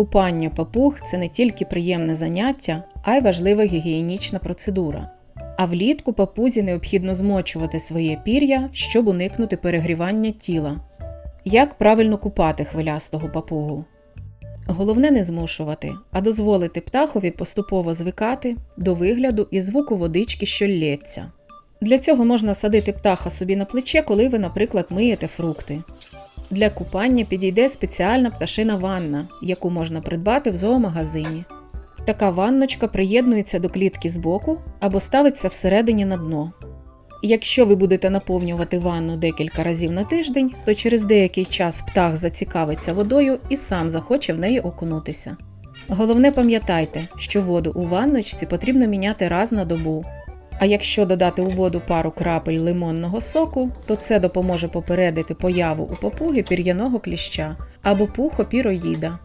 Купання папуг це не тільки приємне заняття, а й важлива гігієнічна процедура. А влітку папузі необхідно змочувати своє пір'я, щоб уникнути перегрівання тіла. Як правильно купати хвилястого папугу? Головне не змушувати, а дозволити птахові поступово звикати до вигляду і звуку водички, що лється. Для цього можна садити птаха собі на плече, коли ви, наприклад, миєте фрукти. Для купання підійде спеціальна пташина ванна, яку можна придбати в зоомагазині. Така ванночка приєднується до клітки збоку або ставиться всередині на дно. Якщо ви будете наповнювати ванну декілька разів на тиждень, то через деякий час птах зацікавиться водою і сам захоче в неї окунутися. Головне пам'ятайте, що воду у ванночці потрібно міняти раз на добу. А якщо додати у воду пару крапель лимонного соку, то це допоможе попередити появу у попуги пір'яного кліща або пухопіроїда.